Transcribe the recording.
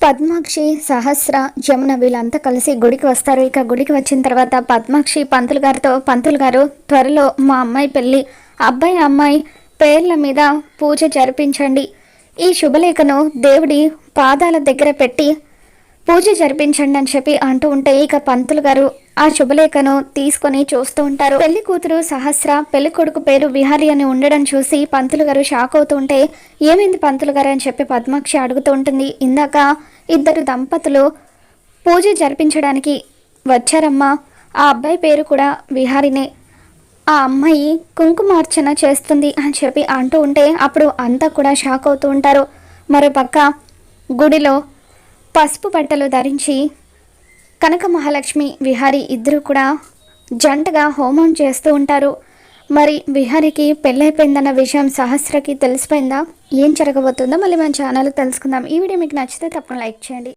పద్మాక్షి సహస్ర జమున వీళ్ళంతా కలిసి గుడికి వస్తారు. ఇక గుడికి వచ్చిన తర్వాత పద్మాక్షి పంతులు గారితో పంతులు గారు త్వరలో మా అమ్మాయి పెళ్ళి అబ్బాయి అమ్మాయి పేర్ల మీద పూజ జరిపించండి. ఈ శుభలేఖను దేవుడి పాదాల దగ్గర పెట్టి పూజ జరిపించండి అని చెప్పి అంటూ ఉంటే ఇక పంతులు గారు ఆ శుభలేఖను తీసుకొని చూస్తూ ఉంటారు. పెళ్ళి కూతురు సహస్ర పెళ్ళి కొడుకు పేరు విహారి అని ఉండడం చూసి పంతులు గారు షాక్ అవుతూ ఉంటే ఏమైంది పంతులు గారు? అని చెప్పి పద్మాక్షి అడుగుతూ ఉంటుంది. ఇందాక ఇద్దరు దంపతులు పూజ జరిపించడానికి వచ్చారమ్మా. ఆ అబ్బాయి పేరు కూడా విహారినే. ఆ అమ్మాయి కుంకుమార్చన చేస్తుంది అని చెప్పి అంటూ ఉంటే అప్పుడు అంతా కూడా షాక్ అవుతూ ఉంటారు. మరోపక్క గుడిలో పసుపు బట్టలు ధరించి కనక మహాలక్ష్మి విహారి ఇద్దరు కూడా జంటగా హోమం చేస్తూ ఉంటారు. మరి విహారికి పెళ్ళైపోయిందన్న విషయం సహస్రకి తెలిసిపోయిందా? ఏం జరగబోతుందో మళ్ళీ మన ఛానల్ తెలుసుకుందాం. ఈ వీడియో మీకు నచ్చితే తప్పకుండా లైక్ చేయండి.